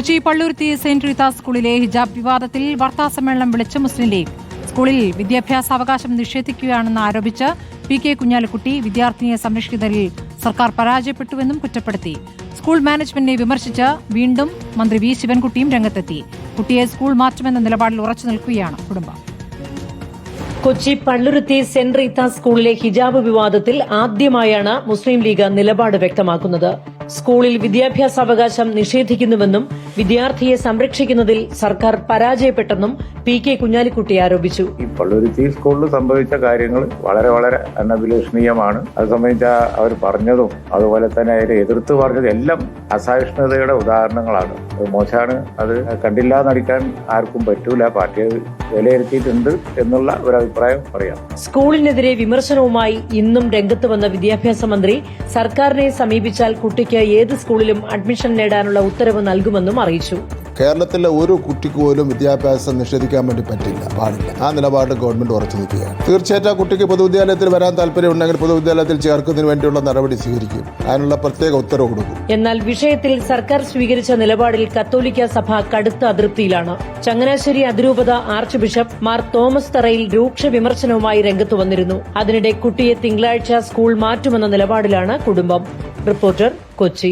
Kochi Palluruthy saint Reetha സ്കൂളിലെ ഹിജാബ് വിവാദത്തിൽ വാർത്താസമ്മേളനം വിളിച്ച മുസ്ലിം ലീഗ്. സ്കൂളിൽ വിദ്യാഭ്യാസ അവകാശം നിഷേധിക്കുകയാണെന്ന് ആരോപിച്ച് പി കെ കുഞ്ഞാലിക്കുട്ടി വിദ്യാർത്ഥിനിയെ സംരക്ഷിക്കുന്നതിൽ സർക്കാർ പരാജയപ്പെട്ടുവെന്നും കുറ്റപ്പെടുത്തി. സ്കൂൾ മാനേജ്മെന്റിനെ വിമർശിച്ച് വീണ്ടും മന്ത്രി വി ശിവൻകുട്ടിയും രംഗത്തെത്തി. കുട്ടിയെ സ്കൂൾ മാറ്റുമെന്ന നിലപാടിൽ ഉറച്ചു നിൽക്കുകയാണ് കുടുംബം. കൊച്ചി പള്ളുരുത്തി സെന്റ് റീത്ത സ്കൂളിലെ ഹിജാബ് വിവാദത്തിൽ ആദ്യമായാണ് മുസ്ലിം ലീഗ് നിലപാട് വ്യക്തമാക്കുന്നത്. സ്കൂളിൽ വിദ്യാഭ്യാസ അവകാശം നിഷേധിക്കുന്നുവെന്നും വിദ്യാർത്ഥിയെ സംരക്ഷിക്കുന്നതിൽ സർക്കാർ പരാജയപ്പെട്ടെന്നും പി കെ കുഞ്ഞാലിക്കുട്ടി ആരോപിച്ചു. ഇപ്പോഴൊരു പള്ളുരുത്തി സ്കൂളിൽ സംഭവിച്ച കാര്യങ്ങൾ വളരെ വളരെ അനഭിലഷണീയമാണ്. അത് സംബന്ധിച്ച അവർ പറഞ്ഞതും അതുപോലെ തന്നെ അതിനെ എതിർത്ത് പറഞ്ഞതും എല്ലാം അസഹിഷ്ണുതയുടെ ഉദാഹരണങ്ങളാണ്. അത് മോശമാണ്. അത് കണ്ടില്ല നടിക്കാൻ ആർക്കും പറ്റൂല. പാർട്ടി വിലയിരുത്തിയിട്ടുണ്ട് എന്നുള്ള ഒരു അഭിപ്രായം പറയാം. സ്കൂളിനെതിരെ വിമർശനവുമായി ഇന്നും രംഗത്ത് വന്ന വിദ്യാഭ്യാസ മന്ത്രി സർക്കാരിനെ സമീപിച്ചാൽ കുട്ടിക്ക് ഏത് സ്കൂളിലും അഡ്മിഷൻ നേടാനുള്ള ഉത്തരവ് നൽകുമെന്നും അറിയിച്ചു. കേരളത്തിലെ ഒരു കുട്ടിക്ക് പോലും വിദ്യാഭ്യാസം നിഷേധിക്കാൻ വേണ്ടി പറ്റില്ല പാടില്ല. ആ നിലപാട് ഗവൺമെന്റ് ഉറച്ചു നിൽക്കുകയാണ്. തീർച്ചയായിട്ടും ആ കുട്ടിക്ക് പൊതുവിദ്യാലയത്തിൽ വരാൻ താല്പര്യമുണ്ടെങ്കിൽ പൊതുവിദ്യാലയത്തിൽ ചേർക്കുന്നതിന് വേണ്ടിയുള്ള നടപടി സ്വീകരിക്കും. അതിനുള്ള പ്രത്യേക ഉത്തരവ് കൊടുക്കും. എന്നാൽ വിഷയത്തിൽ സർക്കാർ സ്വീകരിച്ച നിലപാടിൽ കത്തോലിക്ക സഭ കടുത്ത അതൃപ്തിയിലാണ് ചങ്ങനാശ്ശേരി അതിരൂപത ആർച്ച് ബിഷപ്പ് മാർ തോമസ് തറയിൽ രൂക്ഷ വിമർശനവുമായി രംഗത്തു വന്നിരുന്നു. അതിനിടെ കുട്ടിയെ തിങ്കളാഴ്ച സ്കൂൾ മാറ്റുമെന്ന നിലപാടിലാണ് കുടുംബം. റിപ്പോർട്ടർ കൊച്ചി